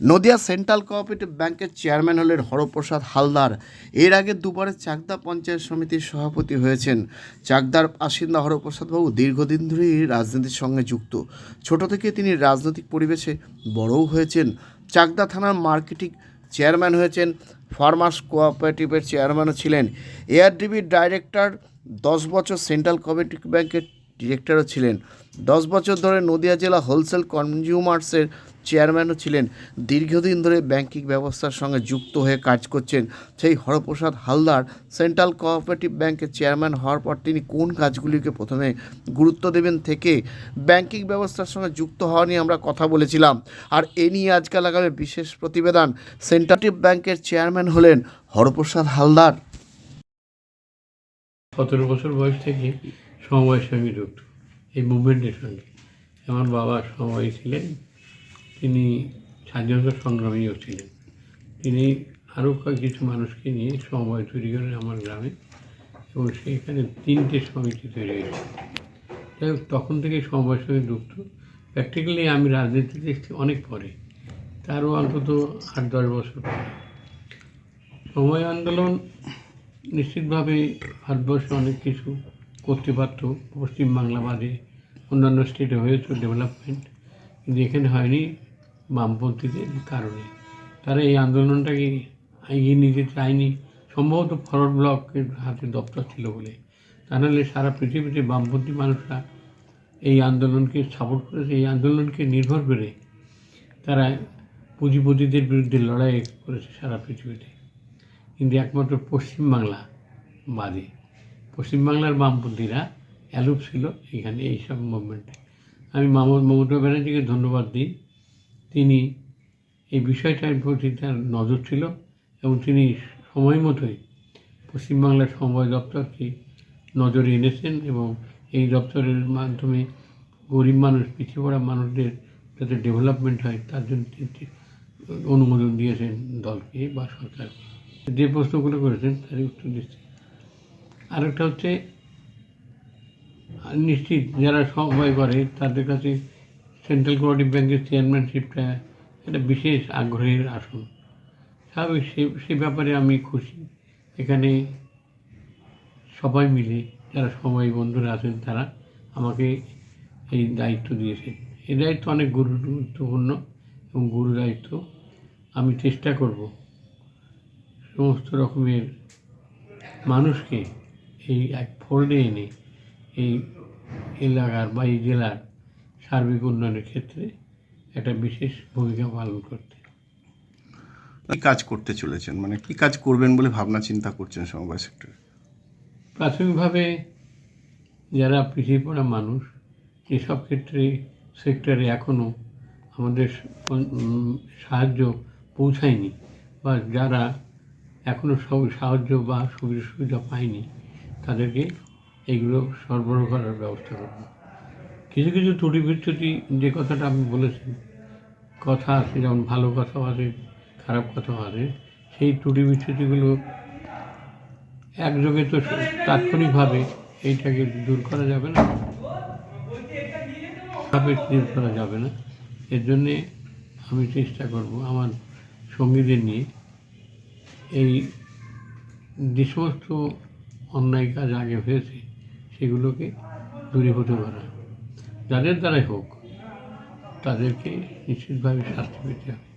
Nadia central cooperative ব্যাংকের chairman হলেন হরপ্রসাদ হালদার। এর আগে দুবারে চাকদা পঞ্চায়েত সমিতির সভাপতি হয়েছেন। চাকদার বাসিন্দা হরপ্রসাদবাবু দীর্ঘদিন ধরেই রাজনীতির সঙ্গে যুক্ত। ছোট থেকে তিনি রাজনৈতিক পরিবেশে বড়ও হয়েছেন। চাকদা থানার মার্কেটিং চেয়ারম্যান হয়েছেন। ফার্মার্স কোঅপারেটিভের চেয়ারম্যানও ছিলেন। এআরডিবির ডাইরেক্টর, দশ বছর সেন্ট্রাল কোঅপারেটিভ ব্যাংকের ডিরেক্টরও ছিলেন। দশ বছর ধরে নদিয়া জেলা হোলসেল কনজিউমার্সের চেয়ারম্যানও ছিলেন। দীর্ঘদিন ধরে ব্যাংকিং ব্যবস্থার সঙ্গে যুক্ত হয়ে কাজ করছেন। সেই হরপ্রসাদ হালদার সেন্ট্রাল কোঅপারেটিভ ব্যাংকের চেয়ারম্যান হওয়ার পর তিনি কোন কাজগুলিকে প্রথমে গুরুত্ব দেবেন থেকে ব্যাংকিং ব্যবস্থার সঙ্গে যুক্ত হওয়া নিয়ে আমরা কথা বলেছিলাম। আর এ নিয়ে আজকাল আগামী বিশেষ প্রতিবেদন সেন্ট্রাটিভ ব্যাংকের চেয়ারম্যান হলেন হরপ্রসাদ হালদার। সতেরো বছর বয়স থেকে সমবায়ের সঙ্গে যুক্ত এই মুভমেন্টের সঙ্গে। আমার বাবা সমবায়ী ছিলেন। তিনি স্বাধীনতা সংগ্রামীও ছিলেন। তিনি আরও কিছু মানুষকে নিয়ে সমবায় তৈরি করেন আমার গ্রামে এবং সেখানে তিনটে সমিতি তৈরি হয়েছে। যাই হোক, তখন থেকে সমবায়ের সঙ্গে যুক্ত। প্র্যাকটিক্যালি আমি রাজনীতিতে এসেছি অনেক পরে। তারও অন্তত আট দশ বছর পরে। সময় আন্দোলন নিশ্চিতভাবে ভারতবর্ষে অনেক কিছু করতে পারত। পশ্চিমবাংলা বাদে অন্যান্য স্টেটে হয়েছে ডেভেলপমেন্ট কিন্তু এখানে হয়নি। বামপন্থীদের কারণে। তারা এই আন্দোলনটাকে এগিয়ে নিতে চায়নি। সম্ভবত ফরওয়ার্ড ব্লকের হাতে দপ্তর ছিল বলে। তা নাহলে সারা পৃথিবীতে বামপন্থী মানুষরা এই আন্দোলনকে সাপোর্ট করেছে এই আন্দোলনকে নির্ভর করে তারা পুঁজিপতিদের বিরুদ্ধে লড়াই করেছে সারা পৃথিবীতে। কিন্তু একমাত্র পশ্চিমবাংলা বাদে। পশ্চিমবাংলার বামপন্থীরা অ্যালুপ ছিল এখানে, এইসব মুভমেন্টে আমি মমতা ব্যানার্জিকে ধন্যবাদ দিই। তিনি এই বিষয়টার প্রতি তার নজর ছিল এবং তিনি সময় মতোই পশ্চিমবাংলার সমবায় দপ্তরকে নজরে এনেছেন এবং এই দপ্তরের মাধ্যমে গরিব মানুষ, পিছিয়ে পড়া মানুষদের যাতে ডেভেলপমেন্ট হয়, তার জন্য অনুমোদন দিয়েছেন দলকে বা সরকারকে। যে প্রশ্নগুলো করেছেন, তারই উত্তর দিচ্ছি। আরেকটা হচ্ছে, নিশ্চিত যারা সমবায় করে, তাদের কাছে সেন্ট্রাল কোঅপারেটিভ ব্যাংকের চেয়ারম্যানশিপটা একটা বিশেষ আগ্রহের আসন। স্বাভাবিক সে সে ব্যাপারে আমি খুশি। এখানে সবাই মিলে, যারা সবাই বন্ধুরা আছেন, তারা আমাকে এই দায়িত্ব দিয়েছেন। এই দায়িত্ব অনেক গুরুত্বপূর্ণ এবং গুরু দায়িত্ব। আমি চেষ্টা করব সমস্ত রকমের মানুষকে এই এক ফোল্ডে এনে এই এলাকার বা এই জেলার সার্বিক উন্নয়নের ক্ষেত্রে একটা বিশেষ ভূমিকা পালন করতে। কি কাজ করতে চলেছেন? মানে কি কাজ করবেন বলে ভাবনা চিন্তা করছেন সমবায় সেক্টরে? প্রাথমিকভাবে যারা পিছিয়ে পড়া মানুষ এসব ক্ষেত্রে সেক্টরে এখনও আমাদের সাহায্য পৌঁছায়নি বা যারা এখনও সব সাহায্য বা সুবিধা সুবিধা পায়নি তাদেরকে এগুলো সরবরাহ করার ব্যবস্থা করব। কিছু কিছু ত্রুটি বিচ্যুতি যে কথাটা আমি বলেছি, কথা আছে, যেমন ভালো কথাও আছে, খারাপ কথাও আছে, সেই ত্রুটি বিচ্যুতিগুলো একযোগে তো তাৎক্ষণিকভাবে এইটাকে দূর করা যাবে না দূর করা যাবে না। এর জন্যে আমি চেষ্টা করব আমার সঙ্গীদের নিয়ে এই যে সমস্ত অন্যায় কাজ আগে হয়েছে, সেগুলোকে দূরীভূত করা যাদের দ্বারাই হোক তাদেরকে নিশ্চিতভাবে শাস্তি পেতে হবে।